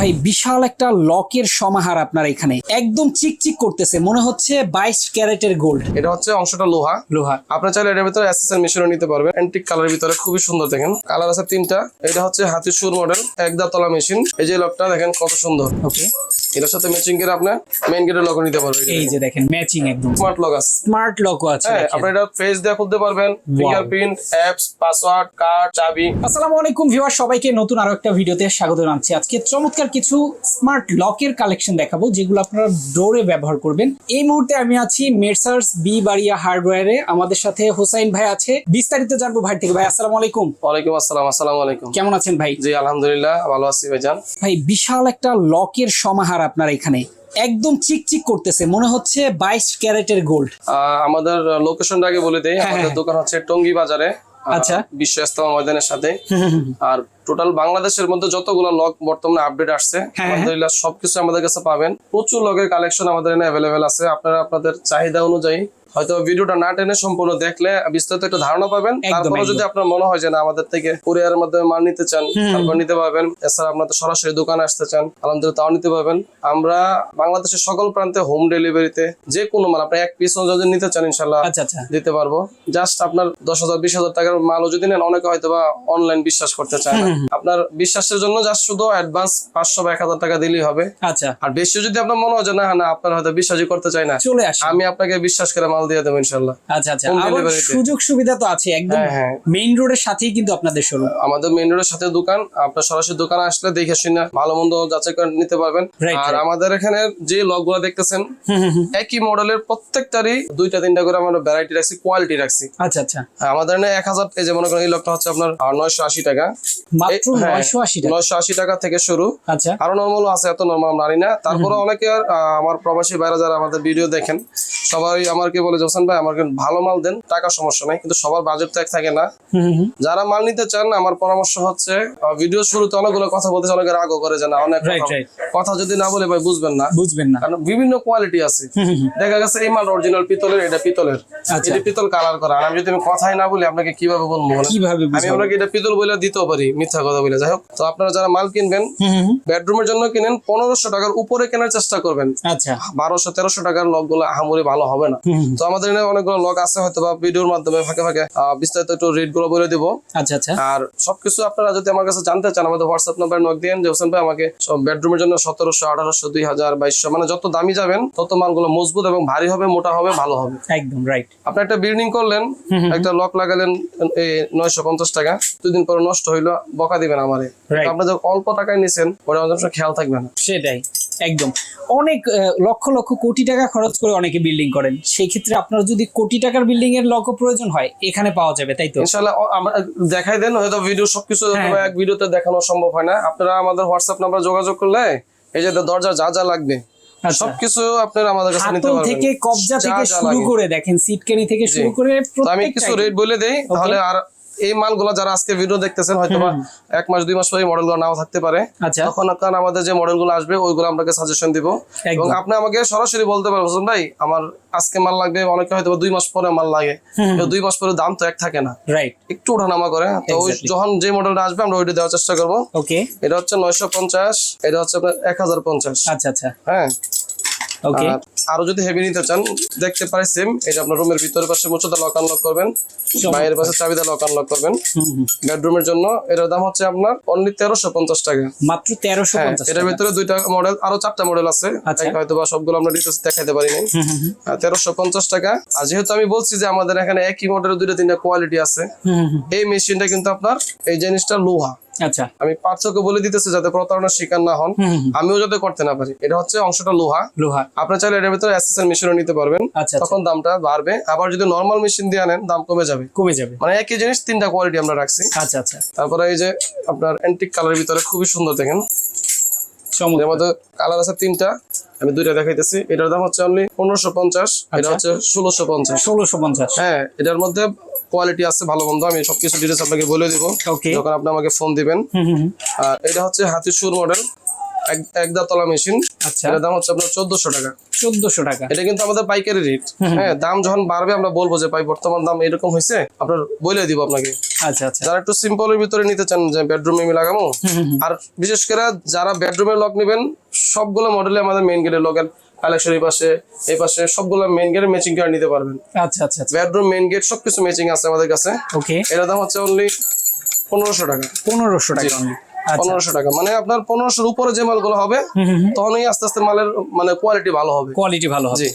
ভাই বিশাল একটা লকের সমাহার আপনার এখানে। একদম চিকচিক করতেছে মনে হচ্ছে বাইশ ক্যারেটের গোল্ড এটা হচ্ছে অংশটা লোহা। লোহা। আপনি চাইলে এটার ভিতরে এসএসএল মেশিনও নিতে পারবেন। অ্যান্টিক কালারের ভিতরে খুবই সুন্দর দেখেন। কালার আছে তিনটা। এটা হচ্ছে হাতির সুর মডেল একদা তলা মেশিন এই যে লকটা দেখেন কত সুন্দর। ওকে এটার সাথে ম্যাচিং করে আপনি মেইন গেটের লক নিতে পারবেন। এই যে দেখেন ম্যাচিং একদম। স্মার্ট লক আছে। স্মার্ট লকও আছে হ্যাঁ আপনি এটা ফেস দিয়ে খুলতে পারবেন। ফিঙ্গারপ্রিন্ট অ্যাপস পাসওয়ার্ড কার্ড চাবি। আসসালামু আলাইকুম ভিউয়ার সবাইকে নতুন আরও একটা ভিডিওতে স্বাগত জানাচ্ছি। আজকে চমৎকার কিছু স্মার্ট লকের কালেকশন দেখাবো যেগুলো আপনারা ডোরে ব্যবহার করবেন। এই মুহূর্তে আমি আছি মেসার্স বি বাড়িয়া হার্ডওয়্যারে আমাদের সাথে হোসাইন ভাই আছে। বিস্তারিত জানব ভাই থেকে। ভাই আসসালামু আলাইকুম। ওয়ালাইকুম আসসালাম আসসালামু আলাইকুম। কেমন আছেন ভাই? জি আলহামদুলিল্লাহ ভালো আছি ভাইজান। ভাই বিশাল একটা লকের সমাহার আপনার এখানে। একদম চিকচিক করতেছে মনে হচ্ছে বাইশ ক্যারেটের গোল্ড আমাদের লোকেশনটা আগে বলে দেই। হ্যাঁ, আমাদের হ্যাঁ। দোকান হচ্ছে টঙ্গী বাজারে। আচ্ছা। বিশ্ব ইস্তেমা ময়দানের সাথে আর টোটাল বাংলাদেশের মধ্যে যতগুলো লক বর্তমানে আপডেট আসছে হ্যাঁ। আলহামদুলিল্লাহ সবকিছু আমাদের কাছে পাবেন প্রচুর লগের কালেকশন আমাদের এখানে অ্যাভেলেবেল আছে আপনারা আপনাদের চাহিদা অনুযায়ী হয়তো ভিডিওটা না টেনে সম্পূর্ণ দেখলে বিস্তারিত একটা ধারণা পাবেন। তারপরে যদি আপনার মনে হয় যে না আমাদের থেকে কুরিয়ারের মাধ্যমে মাল নিতে চান তারপর নিতে পারবেন। এছাড়া আপনাদের সরাসরি দোকানে আসতে চান আলহামদুলিল্লাহ তাও নিতে পারবেন। আমরা বাংলাদেশের সকল প্রান্তে হোম ডেলিভারিতে যে কোনো মাল আপনি এক পিস যদি নিতে চান ইনশাল্লাহ আচ্ছা আচ্ছা। দিতে পারব। জাস্ট আপনার দশ হাজার বিশ হাজার টাকার মালও যদি নেন অনেকে হয়তো বা অনলাইন বিশ্বাস করতে চায় না। আপনার বিশ্বাসের জন্য জাস্ট শুধু অ্যাডভান্স পাঁচশো বা এক হাজার টাকা দিলেই হবে। আচ্ছা। আর বেশি যদি আপনার মনে হয় যে না না আপনার হয়তো বিশ্বাসই করতে চাই না। আমি আপনাকে বিশ্বাস করে মাল দিয়ে দেবো ইনশাল্লাহ আচ্ছা আচ্ছা। আবার সুযোগ সুবিধা তো আছে একদম হ্যাঁ, হ্যাঁ। মেইন রোডের সাথেই কিন্তু আপনাদের শোরুম আমাদের মেইন রোডের সাথে দোকান আপনার সরাসরি দোকানে আসলে দেখে শুনে ভালো মন্দ যাচাই করে নিতে পারবেন। আর আমাদের এখানে যে লগগুলো দেখতেছেন একই মডেলের প্রত্যেকটারই দুইটা তিনটা করে আমরা ভ্যারাইটি রাখছি কোয়ালিটি রাখছি। আচ্ছা আচ্ছা। হ্যাঁ, আমাদের এখানে এক হাজার এই যে মনে করেন এই লকটা হচ্ছে আপনার নয়শো আশি টাকা। মাত্র হ্যাঁ, নয়শো আশি টাকা। নয়শো আশি টাকা থেকে শুরু। আচ্ছা। আরও নর্মাল আছে এত নর্মাল আমরা আনি না। তারপরে অনেকে আর, আমার প্রবাসী বাইরে যারা আমাদের ভিডিও দেখেন সবাই আমাকে বলে হোসেন ভাই আমাকে ভালো মাল দেন টাকা সমস্যা নাই। কিন্তু সবার বাজেট তো এক থাকে না। যারা মাল নিতে চান আমার পরামর্শ হচ্ছে ভিডিও শুরুতে অনেকগুলো কথা বলতে অনেকে রাগও করে যে না অনেক কথা- যদি না বলে ভাই বুঝবেন না। বুঝবেন না। কারণ বিভিন্ন কোয়ালিটি আছে। দেখা গেছে এই মাল অরিজিনাল পিতলের এটা পিতলের। আচ্ছা। এটা পিতল কালার করা। আর আমি যদি আমি কথাই না বলি আপনাকে কীভাবে বলব কীভাবে আমি আপনাকে এটা পিতল বলে দিতেও পারি মিথ্যা কথা বলে যাই হোক তো আপনারা যারা মাল কিনবেন। বেডরুমের জন্য কিনেন পনেরোশো টাকার উপরে কেনার চেষ্টা করবেন। আচ্ছা। বারোশো তেরোশো টাকার লকগুলো আহামরি ভালো হবে না। তো আমাদের এখানে অনেকগুলো লক আছে হয়তো বা ভিডিওর মাধ্যমে ফাঁকে ফাঁকে বিস্তারিত একটু রেটগুলো বলে দিব। আচ্ছা আচ্ছা। আর সবকিছু আপনারা যদি আমার কাছে জানতে চান আমাদের হোয়াটসঅ্যাপ নাম্বার নক দিন যে হোসেন ভাই আমাকে সব বেডরুমের জন্য সতেরোশো আঠারোশো দুই হাজার বাইশশো মানে যত দামি যাবেন তত মালগুলো মজবুত এবং ভারী হবে মোটা হবে ভালো হবে। একদম রাইট আপনি একটা বিল্ডিং করলেন একটা লক লাগালেন এই নয়শো পঞ্চাশ টাকা দুদিন পরে নষ্ট হইল বকা দিবেন আমারে. আপনি যখন অল্প টাকায় নিছেন ওটা সময় খেয়াল থাকবে না। সেটাই একদম। অনেক লক্ষ লক্ষ কোটি টাকা খরচ করে অনেকে বিল্ডিং করেন সেই ক্ষেত্রে আপনার যদি কোটি টাকার বিল্ডিং এর লক প্রয়োজন হয় এখানে পাওয়া যাবে তাই তো? দেখাই দেন হয়তো ভিডিও সবকিছু হ্যাঁ। এক ভিডিওতে দেখানো সম্ভব হয় না। আপনারা আমাদের হোয়াটসঅ্যাপ নাম্বার যোগাযোগ করলে এই যে দরজা যা যা লাগবে আচ্ছা। সবকিছু আপনারা আমাদের কাছে নিতে পারবেন। থেকে কবজা থেকে শুরু করে দেখেন সিটকানি থেকে শুরু করে আমি কিছু রেট বলে দেই তাহলে আর এই মালগুলো যারা আজকে ভিডিও দেখতেছেন হয়তো বা এক মাস দুই মাস পরে মডেলগুলো নাও থাকতে পারে। আচ্ছা। তখন আপনার আমাদের যে মডেলগুলো আসবে ওইগুলো আপনাকে সাজেশন দিব। এবং আপনি আমাকে সরাসরি বলতে পারবেন ভাই আমার আজকে মাল লাগবে। অনেকে হয়তো দুই মাস পরে মাল লাগে। দুই মাস পরে দাম তো এক থাকে না। রাইট একটু ওঠানামা করে। তো. যখন যে মডেলটা আসবে আমরা ওইটা দেওয়ার চেষ্টা করব। ওকে এটা হচ্ছে নয়শো পঞ্চাশ এটা হচ্ছে আপনার এক হাজার পঞ্চাশ। আচ্ছা আচ্ছা। হ্যাঁ। ওকে আরও যদি হেভি নিতে চান দেখতে পারে সেম এটা আপনার রুমের ভিতরের পাশে মোচটা লক আনলক করবেন বাইরের পাশে চাবিদা লক আনলক করবেন। বেডরুমের জন্য এটার দাম হচ্ছে আপনার অনলি তেরোশো পঞ্চাশ টাকা। মাত্র তেরোশো হ্যাঁ এটার ভিতরে দুইটা মডেল আরও চারটা মডেল আছে। আচ্ছা। হয়তো বা সবগুলো আমরা ডিটেলস দেখাইতে পারি নাই তেরোশো পঞ্চাশ টাকা। আর যেহেতু আমি বলছি যে আমাদের এখানে একই মডেলের দুইটা তিনটা কোয়ালিটি আছে এই মেশিনটা কিন্তু আপনার এই জিনিসটা লোহা। আচ্ছা। আমি পার্থক্য বলে দিতেছি যাতে প্রতারণার শিকার না হন। আমিও যাতে করতে না পারি। এটা হচ্ছে অংশটা লোহা। লোহা। আপনি চাইলে এটার ভিতরে এসএসএল মেশিনও নিতে পারবেন। আচ্ছা আচ্ছা। তখন দামটা বাড়বে। আবার যদি নর্মাল মেশিন দিয়ে আনেন দাম কমে যাবে। কমে যাবে। মানে একই জিনিস তিনটা কোয়ালিটি আমরা রাখছি। আচ্ছা আচ্ছা। তারপরে এই যে আপনার অ্যান্টিক কালারের ভিতরে খুবই সুন্দর দেখেন। মধ্যে কালার আছে তিনটা। আমি দুইটা দেখাইতেছি। এটার দাম হচ্ছে অনলি পনেরোশো পঞ্চাশ। এটা আচ্ছা। হচ্ছে ষোলোশো পঞ্চাশ। ষোলোশো পঞ্চাশ। হ্যাঁ এটার মধ্যে কোয়ালিটি আছে ভালো মন্দ আমি সবকিছু ডিটেলস আপনাকে বলে দিব। যখন আপনি আমাকে ফোন দিবেন। আর এটা হচ্ছে হাতির সুর মডেল এক- এক মেশিন আচ্ছা। এটার দাম হচ্ছে আপনার চোদ্দশো টাকা। চোদ্দশো টাকা। এটা কিন্তু আমাদের পাইকারি রেট হ্যাঁ দাম যখন বাড়বে আমরা বলব যে ভাই বর্তমান দাম এরকম হয়েছে? আপনার বলে দিব আপনাকে। আচ্ছা আচ্ছা। যারা একটু সিম্পলের ভিতরে নিতে চান যে বেডরুমে আমি লাগাবো। আর বিশেষ করে যারা বেডরুমের লক নেবেন সবগুলো মডেলে আমাদের মেইন গেটের লকের কালেকশন এই পাশে এই পাশে সবগুলো মেইন গেটের ম্যাচিং করে নিতে পারবেন। আচ্ছা আচ্ছা বেডরুম মেইন গেট সবকিছু ম্যাচিং আছে আমাদের কাছে। ওকে এর দাম হচ্ছে অনলি পনেরোশো টাকা। পনেরোশো টাকা। আচ্ছা। পনেরোশো টাকা। মানে আপনার পনেরোশোর উপরে যে মালগুলো হবে তখনই আস্তে আস্তে মালের মানে কোয়ালিটি ভালো হবে। কোয়ালিটি ভালো হবে।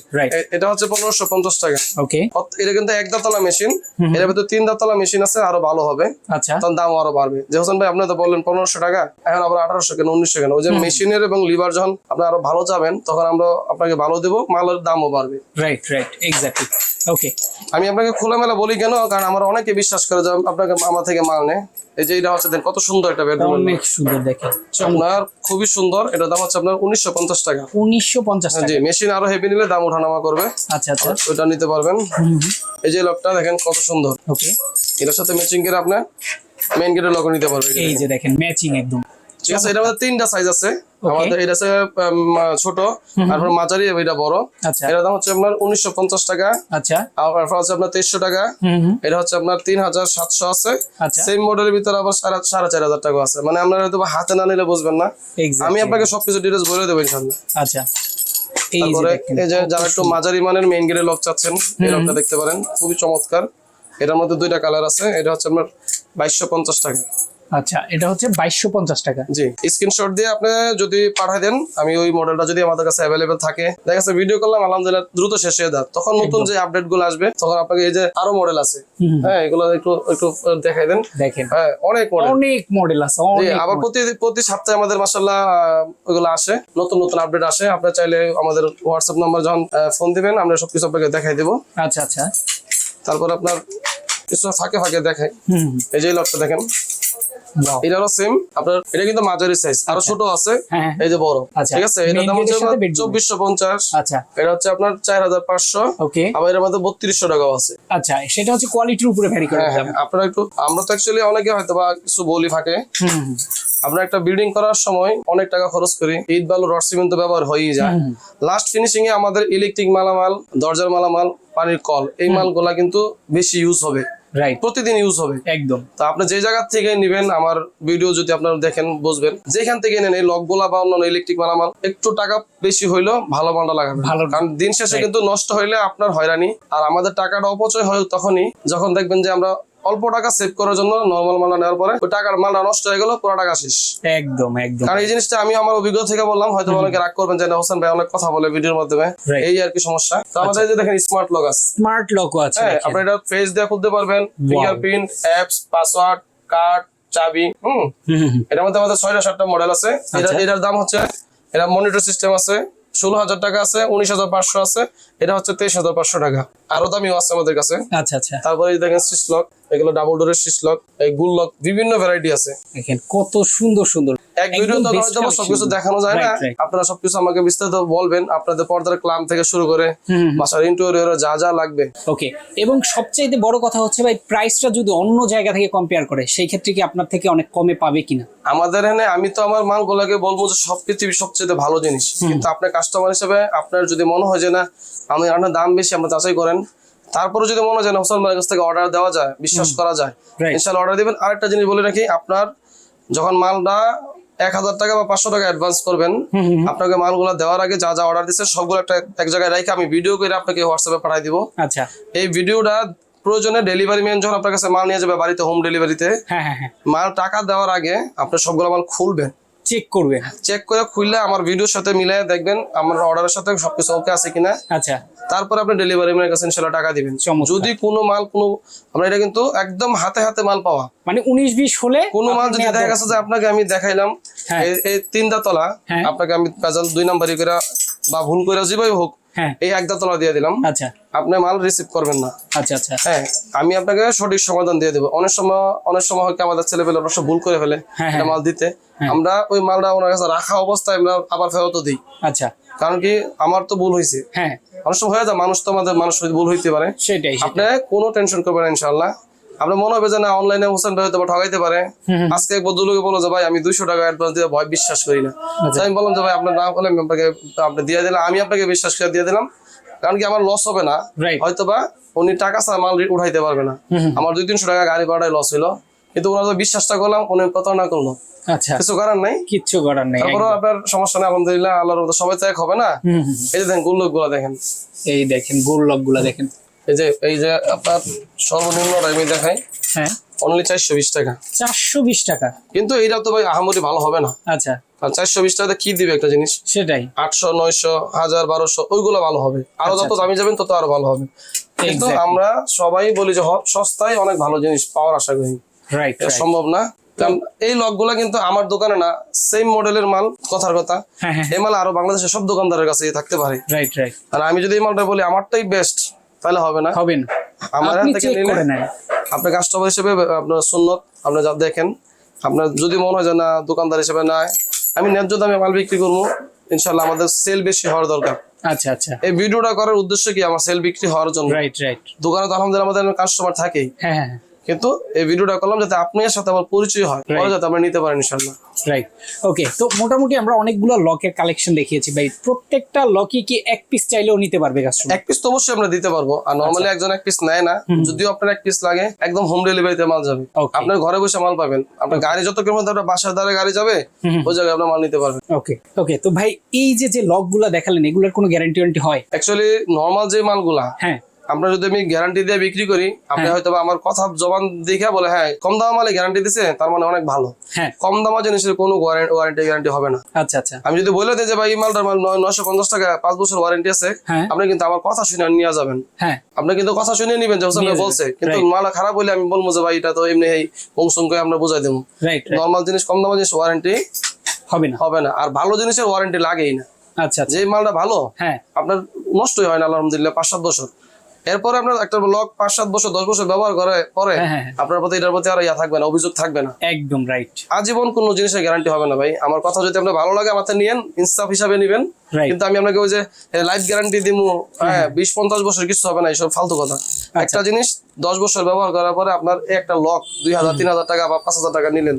এটা হচ্ছে পনেরোশো পঞ্চাশ টাকা। ওকে এটা কিন্তু এক দাঁতলা মেশিন। এর ভিতরে তিন দাঁতলা মেশিন আছে আরও ভালো হবে। আচ্ছা। তখন দাম আরও বাড়বে। যে হোসেন ভাই আপনি তো বললেন পনেরোশো টাকা এখন আবার আঠারোশো কেন উনিশশো কেন? ওই যে মেশিনের এবং লিভার যখন আপনি আরও ভালো যাবেন তখন আমরা আপনাকে ভালো দেবো মালের দামও বাড়বে। রাইট রাইট এক্স্যাক্টলি ওকে আমি আপনাকে খোলামেলা বলি কেন? কারণ আমার অনেকে বিশ্বাস করে যে আপনাকে আমার থেকে মাল নেয়। এই যে এটা হচ্ছে দেন কত সুন্দর একটা বেডরুম অনেক সুন্দর দেখে আপনার খুবই সুন্দর। এটার দাম হচ্ছে আপনার উনিশশো পঞ্চাশ টাকা। উনিশশো পঞ্চাশ টাকা। জি মেশিন আরও হেভি নিলে দাম ওঠানামা করবে। আচ্ছা আচ্ছা। ওইটা নিতে পারবেন। এই যে লকটা দেখেন কত সুন্দর। ওকে এটার সাথে ম্যাচিং করে আপনি মেইন গেটের লক নিতে পারবেন। এই যে দেখেন ম্যাচিং একদম। ঠিক আছে এটার মধ্যে তিনটা সাইজ আছে। আমাদের এটা আছে ছোট তারপর মাঝারি এটা বড়। আচ্ছা। এটার দাম হচ্ছে আপনার উনিশশো পঞ্চাশ টাকা। আচ্ছা। আর তারপর হচ্ছে আপনার তেইশশো টাকা। এটা হচ্ছে আপনার তিন হাজার সাতশো আছে। আচ্ছা। সেম মডেলের ভিতরে আবার সাড়ে সাড়ে চার হাজার টাকা আছে। মানে আপনারা হয়তো হাতে না নিলে বুঝবেন না। আমি আপনাকে সবকিছু ডিটেলস বলে দেবো ইনশাল্লাহ আচ্ছা। তারপরে এই যে যারা একটু মাঝারি মানের মেইন গেটের লক চাচ্ছেন এই লকটা দেখতে পারেন। খুবই চমৎকার। এটার মধ্যে দুইটা কালার আছে। এটা হচ্ছে আপনার বাইশশো পঞ্চাশ টাকা। আচ্ছা এটা হচ্ছে বাইশশো পঞ্চাশ টাকা। জি স্ক্রিনশট দিয়ে আপনি যদি পাঠাই দেন আমি ওই মডেলটা যদি আমাদের কাছে অ্যাভেলেবেল থাকে। দেখা যাচ্ছে ভিডিও করলাম আলহামদুলিল্লাহ দ্রুত শেষ হয়ে দেয় তখন নতুন যে আপডেটগুলো আসবে তখন আপনাকে এই যে আরও মডেল আছে। হ্যাঁ এগুলো একটু একটু দেখাই দেন। দেখেন। হ্যাঁ অনেক মডেল অনেক মডেল আছে আবার। প্রতি প্রতি সপ্তাহে আমাদের মাসাল্লাহ ওইগুলো আসে। নতুন নতুন আপডেট আসে। আপনি চাইলে আমাদের হোয়াটসঅ্যাপ নাম্বার যখন ফোন দিবেন আমরা সবকিছু আপনাকে দেখাই দেবো। আচ্ছা আচ্ছা। তারপর আপনার কিছু ফাঁকে ফাঁকে দেখাই। হুম। এই যে লকটা দেখেন. এটারও সেম। আপনার এটা কিন্তু মাঝারি সাইজ আরও ছোট আছে। এই যে বড়। ঠিক আছে? এটার দাম হচ্ছে এর সাথে bedroom। চব্বিশশো পঞ্চাশ। আচ্ছা। এটা হচ্ছে আপনার চার হাজার পাঁচশো। ওকে আবার এর মধ্যে বত্রিশশো টাকাও আছে। আচ্ছা সেটা হচ্ছে কোয়ালিটির উপরে ভ্যারি করে আপনারা একটু আমরা তো অ্যাকচুয়ালি অনেকে হয়তো বা কিছু বলি ফাঁকে আমরা একটা বিল্ডিং করার সময় অনেক টাকা খরচ করি। ইট বালু রড সিমেন্ট তো ব্যবহার হয়েই যায়। লাস্ট ফিনিশিং এ আমাদের ইলেকট্রিক মালামাল দরজার মালামাল পানির কল এই মালগুলা কিন্তু বেশি ইউজ হবে। রাইট প্রতিদিন ইউজ হবে। একদম। তো আপনি যে জায়গা থেকে নেবেন আমার ভিডিও যদি আপনারা দেখেন বুঝবেন। যেখান থেকে নেন এই লকগুলা বা অন্যান্য ইলেকট্রিক মালামাল একটু টাকা বেশি হইল ভালো মালটা লাগাবেন। ভালো- কারণ দিন শেষে কিন্তু নষ্ট হইলে আপনার হয়রানি। আর আমাদের টাকাটা অপচয় হয় তখনই যখন দেখবেন যে আমরা অল্প টাকা সেভ করার জন্য নর্মাল মালটা নেওয়ার পরে ওই টাকার মালটা নষ্ট হয়ে গেল পুরো টাকা শেষ। একদম একদম। কারণ এই জিনিসটা আমি আমার অভিজ্ঞতা থেকে বললাম হয়তো অনেকে রাগ করবেন যে হোসেন ভাই অনেক কথা বলে ভিডিওর মাধ্যমে। এই আর কি সমস্যা। তো আমাদের যে দেখেন স্মার্ট লক আছে। স্মার্ট লকও আছে হ্যাঁ আপনি এটা ফেস দিয়ে খুলতে পারবেন। ফিঙ্গারপ্রিন্ট অ্যাপস পাসওয়ার্ড কার্ড চাবি হুম। এটার মধ্যে আমাদের ছয়টা সাতটা মডেল আছে। আচ্ছা। এটার দাম হচ্ছে এটা মনিটর সিস্টেম আছে ষোলো হাজার টাকা আছে উনিশ হাজার পাঁচশো আছে। এটা হচ্ছে তেইশ হাজার পাঁচশো টাকা। আরও দামিও আছে আমাদের কাছে। আচ্ছা আচ্ছা। তারপরে দেখেন সিস লক এগুলো ডাবল ডোরের সিস লক এই গুল লক বিভিন্ন ভ্যারাইটি আছে। দেখেন কত সুন্দর সুন্দর। এক হয়তো সবকিছু দেখানো যায় না. আপনারা সবকিছু আমাকে বিস্তারিত বলবেন। আপনাদের পর্দার ক্লাম থেকে শুরু করে হুম, হুম। বাসার ইন্টেরিয়র যা যা লাগবে। ওকে এবং বড় কথা হচ্ছে ভাই প্রাইসটা যদি অন্য জায়গা থেকে কম্পেয়ার করে সেই ক্ষেত্রে কি আপনার থেকে অনেক কমে পাবে কিনা? আমাদের এখানে আমি তো আমার মালগুলোকে বলব যে সব পৃথিবীর সবচেয়ে ভালো জিনিস। কিন্তু আপনার কাস্টমার হিসেবে আপনার যদি মনে হয় যে না আমি আপনার দাম বেশি আপনার যাচাই করেন। তারপরে যদি মনে হয় হোসেন ভাইয়ের কাছ থেকে অর্ডার দেওয়া যায় বিশ্বাস করা যায়. ইনশাল্লাহ অর্ডার দিবেন। আরেকটা জিনিস বলে রাখি আপনার যখন মালটা এক হাজার টাকা বা পাঁচশো টাকা অ্যাডভান্স করবেন। আপনাকে মালগুলো দেওয়ার আগে যা যা অর্ডার দিচ্ছে সবগুলো একটা এক জায়গায় রেখে আমি ভিডিও করে আপনাকে হোয়াটসঅ্যাপে পাঠিয়ে দিব। আচ্ছা। এই ভিডিওটা প্রয়োজনে ডেলিভারি ম্যান যখন আপনার কাছে মাল নিয়ে যাবে বাড়িতে হোম ডেলিভারিতে হ্যাঁ হ্যাঁ হ্যাঁ। মাল টাকা দেওয়ার আগে আপনি সবগুলো মাল খুলবেন। চেক করবে চেক করে খুললে আমার ভিডিওর সাথে মিলে দেখবেন আমার অর্ডারের সাথে সবকিছু ওকে আছে কিনা। আচ্ছা। তারপর আপনি ডেলিভারি ম্যানের কাছে ইনশাল্লাহ টাকা দিবেন। যদি কোনো মাল কোনো আমরা এটা কিন্তু একদম হাতে হাতে মাল পাওয়া। মানে উনিশ বিশ হলে কোনো মাল যদি দেখা গেছে যে আপনাকে আমি দেখাইলাম হ্যাঁ। এই- এই তিনটা তলা হ্যাঁ। আপনাকে আমি পেজাল দুই নাম্বারই করে বা ভুল করে যেভাবে হোক হ্যাঁ। এই এক দাতলা দিয়ে দিলাম। আচ্ছা। আপনি মাল রিসিভ করবেন না। আচ্ছা আচ্ছা। হ্যাঁ আমি আপনাকে সঠিক সমাধান দিয়ে দেবো। অনেক সময় অনেক সময় হয়তো আমাদের ছেলে পেলে অবশ্য ভুল করে ফেলে হ্যাঁ, হ্যাঁ। মাল দিতে। আমরা ওই মালটা ওনার কাছে রাখা অবস্থায় আমরা আবার ফেরত দিই। আচ্ছা। কারণ কি আমার তো ভুল হয়েছে। হ্যাঁ। অনেক সময় হয়ে যায় মানুষ তো আমাদের মানুষ ভুল হইতে পারে। সেটাই। আপনি কোনো টেনশন করবেন না ইনশাল্লাহ আপনার মনে হবে যে না অনলাইনে হোসেন ভাই হয়তো ঠকাইতে পারে। আজকে এক ভদ্রলোকে বলো যে ভাই আমি দুইশো টাকা অ্যাডভান্স দিয়ে ভয় বিশ্বাস করি না। আচ্ছা। আমি বললাম যে ভাই আপনার নাম বলে আমি আপনাকে আপনি দিয়ে দিলাম আমি আপনাকে বিশ্বাস করে দিয়ে দিলাম। কারণ কি আমার লস হবে না। হয়তো বা উনি টাকা ছাড়া মাল উঠাইতে পারবে না। আমার দুই তিনশো টাকা গাড়ি ভাড়ায় লস হলো কিন্তু ওনার বিশ্বাসটা করলাম উনি প্রতারণা করল। আচ্ছা। কিছু করার নাই। কিচ্ছু করার নেই তারপরেও আপনার সমস্যা নেই আলহামদুলিল্লাহ আল্লাহর মতো সবাই তো এক হবে না। হুম, হুম। এই যে দেখেন গুল্লুকগুলা দেখেন। এই দেখেন গোল লকগুলা দেখেন। এই যে এই যে আপনার সর্বনিম্ন আমি দেখাই হ্যাঁ। অনলি চারশো বিশ টাকা। চারশো বিশ টাকা। কিন্তু এইটা তো ভাই আহামরি ভালো হবে না। আচ্ছা। চারশো বিশ টাকাতে কি দিবে একটা জিনিস? সেটাই। আটশো নয়শো হাজার বারোশো ওইগুলো ভালো হবে। আরও আচ্ছা, যত দামি যাবেন তত আরও ভালো হবে। কিন্তু আমরা সবাই বলি যে সস্তায় অনেক ভালো জিনিস পাওয়ার আশা করি। রাইট সম্ভব না। কারণ এই লকগুলা কিন্তু আমার দোকানে না সেম মডেলের মাল কথার কথা। হ্যাঁ হ্যাঁ এই মাল আরও বাংলাদেশের সব দোকানদারের কাছে থাকতে পারে। রাইট রাইট আর আমি যদি এই মালটা বলি আমারটাই বেস্ট তাহলে হবে না। হবে না। আমার হাত থেকে নিলে আপনি কাস্টমার হিসেবে আপনার সুন্নত আপনি যা দেখেন আপনার যদি মনে হয় যে না দোকানদার হিসেবে না আমি ন্যায্য দামে মাল বিক্রি করব ইনশাল্লাহ আমাদের সেল বেশি হওয়ার দরকার। আচ্ছা আচ্ছা। এই ভিডিওটা করার উদ্দেশ্য কি? আমার সেল বিক্রি হওয়ার জন্য। রাইট রাইট দোকানে তো আলহামদুলিল্লাহ আমাদের কাস্টমার থাকেই। হ্যাঁ হ্যাঁ। কিন্তু এই ভিডিওটা করলাম যাতে আপনার সাথে আমার পরিচয় হয়। যাতে আমরা নিতে পারেন ইনশাল্লাহ রাইট ওকে তো মোটামুটি আমরা অনেকগুলো লকের কালেকশন দেখিয়েছি। ভাই প্রত্যেকটা লকই কি এক পিস চাইলেও নিতে পারবে কাস্টমার এক পিস তো অবশ্যই আমরা দিতে পারব। আর নর্মালি একজন এক পিস নেয় না। যদিও আপনার এক পিস লাগে একদম হোম ডেলিভারিতে মাল যাবে. আপনার ঘরে বসে মাল পাবেন। আপনার গাড়ি যত কেমন আপনার বাসার দ্বারা গাড়ি যাবে ওই জায়গায় আপনার মাল নিতে পারবেন। ওকে ওকে তো ভাই এই যে যে লকগুলো দেখালেন এগুলোর কোনো গ্যারান্টি ওয়ারেন্টি হয়? অ্যাকচুয়ালি নর্মাল যে মালগুলা হ্যাঁ। আপনার যদি আমি গ্যারান্টি দিয়ে বিক্রি করি আপনি হয়তো বা আমার কথা জবান দেখে বলে হ্যাঁ কম দাম মালে গ্যারান্টি দিছে তার মানে অনেক ভালো। হ্যাঁ। কম দামা জিনিসের কোনো ওয়ারেন্টি গ্যারান্টি হবে না। আচ্ছা আচ্ছা। আমি যদি বলে দিই যে ভাই মালটার মাল নয়শো পঞ্চাশ টাকা পাঁচ বছর ওয়ারেন্টি আছে হ্যাঁ। আপনি কিন্তু আমার কথা শুনে নিয়ে যাবেন। হ্যাঁ। আপনি কিন্তু কথা শুনে নিবেন যে হোসেন। বলছে। কিন্তু. মালটা খারাপ হলে আমি বলব যে ভাই এটা তো এমনি এই করে আমরা বুঝাই দেবো। নর্মাল জিনিস কম দামা জিনিস ওয়ারেন্টি হবে না। হবে না। আর ভালো জিনিসের ওয়ারেন্টি লাগেই না। আচ্ছা আচ্ছা। যে মালটা ভালো হ্যাঁ। আপনার নষ্টই হয় না আলহামদুলিল্লাহ পাঁচ সাত বছর। এরপরে আপনার একটা লক পাঁচ সাত বছর দশ বছর ব্যবহার করে পরে হ্যাঁ, হ্যাঁ, আপনার প্রতি এটার প্রতি আর ইয়া থাকবে না অভিযোগ থাকবে না। একদম রাইট আজীবন কোনো জিনিসের গ্যারান্টি হবে না ভাই। আমার কথা যদি আপনার ভালো লাগে আমার নিয়েন ইনসাফ হিসাবে নিবেন। কিন্তু আমি আপনাকে ওই যে লাইফ গ্যারান্টি দিব হ্যাঁ বিশ পঞ্চাশ বছর কিছু হবে না এইসব ফালতু কথা। আচ্ছা। একটা জিনিস দশ বছর ব্যবহার করার পরে আপনার একটা লক দুই হাজার তিন হাজার টাকা বা পাঁচ হাজার টাকা নিলেন।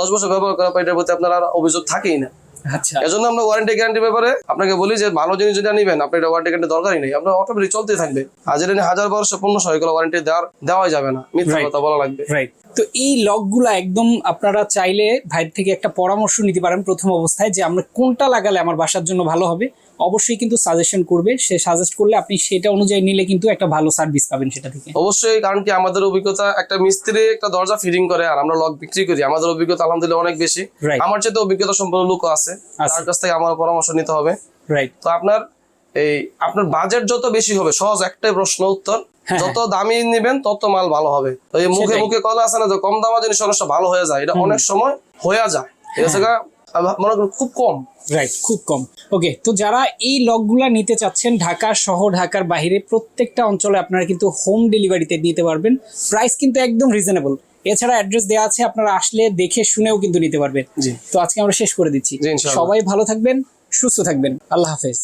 দশ বছর ব্যবহার করার পর এটার প্রতি আপনার আর অভিযোগ থাকেই না। আচ্ছা। এজন্য আমরা ওয়ারেন্টি গ্যারান্টি ব্যাপারে আপনাকে বলি যে ভালো জিনিস যেটা নিবেন আপনি এটা ওয়ারেন্টি গ্যারান্টি দরকারই নেই। আপনার অটোমেটিক চলতেই থাকবে। আর যেটা নিয়ে হাজার বারোশো পনেরোশো এগুলো ওয়ারেন্টি দেওয়ার দেওয়া যাবে না। মিথ্যা. কথা বলা লাগবে। রাইট তো এই লকগুলো একদম আপনারা চাইলে ভাইয়ের থেকে একটা পরামর্শ নিতে পারেন প্রথম অবস্থায় যে আমরা কোনটা লাগালে আমার বাসার জন্য ভালো হবে। অবশ্যই কিন্তু সাজেশন করবে। সে সাজেস্ট করলে আপনি সেটা অনুযায়ী নিলে কিন্তু একটা ভালো সার্ভিস পাবেন সেটা থেকে। অবশ্যই কারণ কি আমাদের অভিজ্ঞতা একটা মিস্ত্রি একটা দরজা ফিটিং করে আর আমরা লক বিক্রি করি। আমাদের অভিজ্ঞতা আলহামদুলিল্লাহ অনেক বেশি। আমার চেয়ে অভিজ্ঞতা সম্পন্ন লোক আছে। তার কাছ থেকে আমার পরামর্শ নিতে হবে। রাইট তো আপনার এই আপনার বাজেট যত বেশি হবে সহজ একটাই প্রশ্ন উত্তর। হ্যাঁ, যত দামি নিবেন তত মাল ভালো হবে। তো এই মুখে মুখে কথা আছে না যে কম দামা জিনিস অনেক সময় ভালো হয়ে যায়। এটা অনেক সময় হয়ে যায়। ঠিক আছে? আবার মনে করেন খুব কম। রাইট খুব কম। ওকে তো যারা এই লকগুলা নিতে চাচ্ছেন ঢাকা সহ ঢাকার বাইরে প্রত্যেকটা অঞ্চলে আপনারা কিন্তু হোম ডেলিভারিতে নিতে পারবেন। প্রাইস কিন্তু একদম রিজনেবল এছাড়া অ্যাড্রেস দেওয়া আছে আপনারা আসলে দেখে শুনেও কিন্তু নিতে পারবেন। তো আজকে আমরা শেষ করে দিচ্ছি। সবাই ভালো থাকবেন সুস্থ থাকবেন। আল্লাহ হাফেজ।